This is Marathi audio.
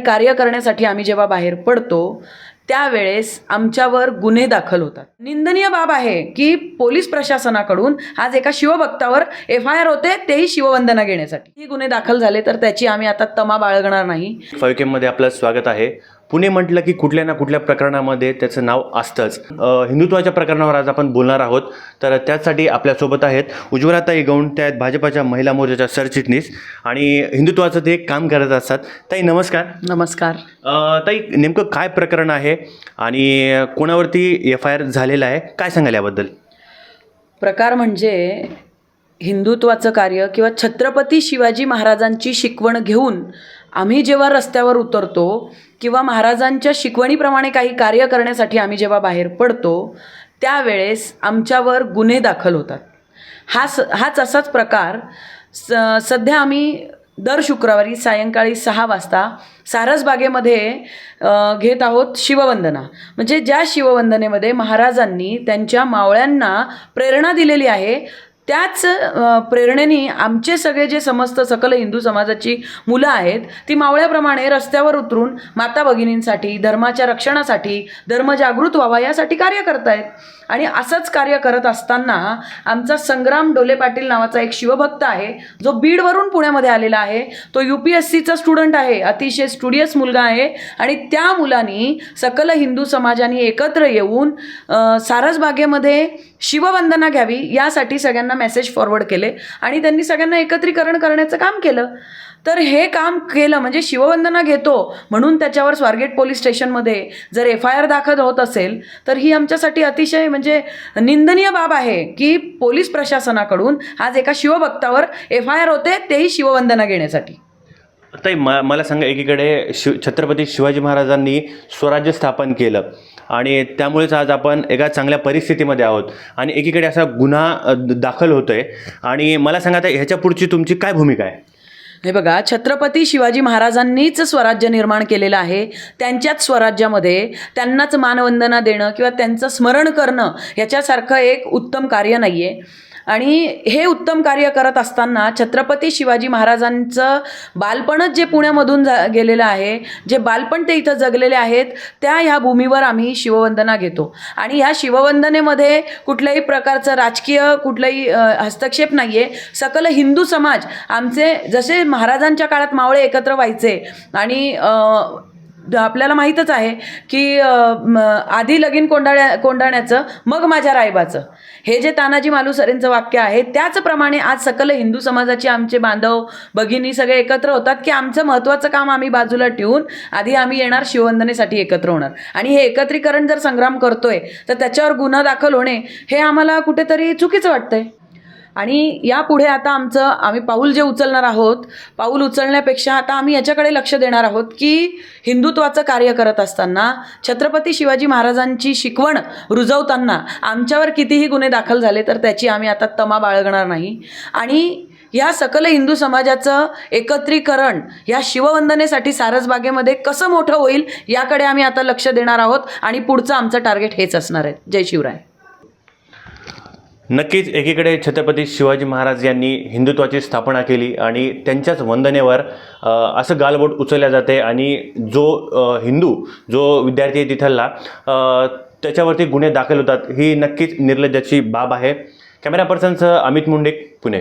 कार्य करण्यासाठी आम्ही जेव्हा बाहेर पडतो त्यावेळेस आमच्यावर गुन्हे दाखल होतात. निंदनीय बाब आहे की पोलीस प्रशासनाकडून आज एका शिवभक्तावर एफ आय आर होते तेही शिववंदना घेण्यासाठी. ही गुन्हे दाखल झाले तर त्याची आम्ही आता तमा बाळगणार नाही. फाईव्ह आपलं स्वागत आहे. पुणे म्हटलं की कुठल्या ना कुठल्या प्रकरणामध्ये त्याचं नाव असतंच. हिंदुत्वाच्या प्रकरणावर आज आपण बोलणार आहोत. तर त्यासाठी आपल्यासोबत आहेत उज्ज्वलाताई गौंड त्या आहेत भाजपाच्या महिला मोर्चाच्या सरचिटणीस आणि हिंदुत्वाचं ते काम करत असतात. ताई नमस्कार. नमस्कार. ताई नेमकं काय प्रकरण आहे आणि कोणावरती एफ आय आर झालेला आहे? काय सांगाल याबद्दल? प्रकार म्हणजे हिंदुत्वाचं कार्य किंवा छत्रपती शिवाजी महाराजांची शिकवण घेऊन आम्ही जेव्हा रस्त्यावर उतरतो किंवा महाराजांच्या शिकवणीप्रमाणे काही कार्य करण्यासाठी आम्ही जेव्हा बाहेर पडतो त्यावेळेस आमच्यावर गुन्हे दाखल होतात. हा स हाच असाच प्रकार स सध्या आम्ही दर शुक्रवारी सायंकाळी सहा वाजता सारसबागेमध्ये घेत आहोत शिववंदना. म्हणजे ज्या शिववंदनेमध्ये महाराजांनी त्यांच्या मावळ्यांना प्रेरणा दिलेली आहे त्याच प्रेरणेने आमचे सगळे जे समस्त सकल हिंदू समाजाची मुलं आहेत ती मावळ्याप्रमाणे रस्त्यावर उतरून माता भगिनींसाठी धर्माच्या रक्षणासाठी धर्मजागृत व्हावा यासाठी कार्य करतायत. आणि असंच कार्य करत असताना आमचा संग्राम डोले पाटील नावाचा एक शिवभक्त आहे जो बीडवरून पुण्यामध्ये आलेला आहे. तो यू पी एस सीचा स्टुडंट आहे अतिशय स्टुडियस मुलगा आहे. आणि त्या मुलांनी सकल हिंदू समाजाने एकत्र येऊन सारसबागेमध्ये शिववंदना घ्यावी यासाठी सगळ्यांना मेसेज फॉरवर्ड केले आणि त्यांनी सगळ्यांना एकत्रीकरण करण्याचं काम केलं. तर हे काम केलं म्हणजे शिववंदना घेतो म्हणून त्याच्यावर स्वारगेट पोलीस स्टेशनमध्ये जर एफ आय आर दाखल होत असेल तर ही आमच्यासाठी अतिशय म्हणजे निंदनीय बाब आहे की पोलीस प्रशासनाकडून आज एका शिवभक्तावर एफ आय आर होते तेही शिववंदना घेण्यासाठी. ताई म मला सांगा एकीकडे शिव छत्रपती शिवाजी महाराजांनी स्वराज्य स्थापन केलं. आणि त्यामुळेच आज आपण एका चांगल्या परिस्थितीमध्ये आहोत. आणि एकीकडे असा गुन्हा दाखल द- दाखल आणि मला सांगा आता ह्याच्या पुढची तुमची काय भूमिका आहे? हे बघा छत्रपती शिवाजी महाराजांनीच स्वराज्य निर्माण केलेलं आहे. त्यांच्याच स्वराज्यामध्ये त्यांनाच मानवंदना देणं किंवा त्यांचं स्मरण करणं याच्यासारखं एक उत्तम कार्य नाही आहे आणि हे उत्तम कार्य करत असताना छत्रपती शिवाजी महाराजांचं बालपणच जे पुण्यामधून जा गेलेलं आहे जे बालपण ते इथं जगलेले आहेत त्या ह्या भूमीवर आम्ही शिववंदना घेतो. आणि ह्या शिववंदनेमध्ये कुठल्याही प्रकारचं राजकीय कुठलाही हस्तक्षेप नाही आहे सकल हिंदू समाज आमचे जसे महाराजांच्या काळात मावळे एकत्र व्हायचे आणि आपल्याला माहीतच आहे की आधी लगीन कोंडाळ्या कोंडाण्याचं मग माझ्या रायबाचं. हे जे तानाजी मालुसरेंचं वाक्य आहे त्याचप्रमाणे आज सकल हिंदू समाजाचे आमचे बांधव भगिनी सगळे एकत्र होतात की आमचं महत्त्वाचं काम आम्ही बाजूला ठेवून आधी आम्ही येणार शिववंदनेसाठी एकत्र होणार. आणि हे एकत्रीकरण जर संग्राम करतोय तर त्याच्यावर गुन्हा दाखल होणे हे आम्हाला कुठेतरी चुकीचं वाटतंय. आणि यापुढे आता आमचं आम्ही पाऊल जे उचलणार आहोत पाऊल उचलण्यापेक्षा आता आम्ही याच्याकडे लक्ष देणार आहोत की हिंदुत्वाचं कार्य करत असताना छत्रपती शिवाजी महाराजांची शिकवण रुजवताना आमच्यावर कितीही गुन्हे दाखल झाले तर त्याची आम्ही आता तमा बाळगणार नाही. आणि या सकल हिंदू समाजाचं एकत्रीकरण या शिववंदनेसाठी सारसबागेमध्ये कसं मोठं होईल याकडे आम्ही आता लक्ष देणार आहोत आणि पुढचं आमचं टार्गेट हेच असणार आहे. जय शिवराय. नक्कीच एकीकडे छत्रपती शिवाजी महाराज यांनी हिंदुत्वाची स्थापना केली आणि त्यांच्याच वंदनेवर असं गालबोट उचलल्या जाते आणि जो हिंदू जो विद्यार्थी आहे तिथला त्याच्यावरती गुन्हे दाखल होतात ही नक्कीच निर्लज्जाची बाब आहे. कॅमेरा पर्सनसह अमित मुंडे पुणे.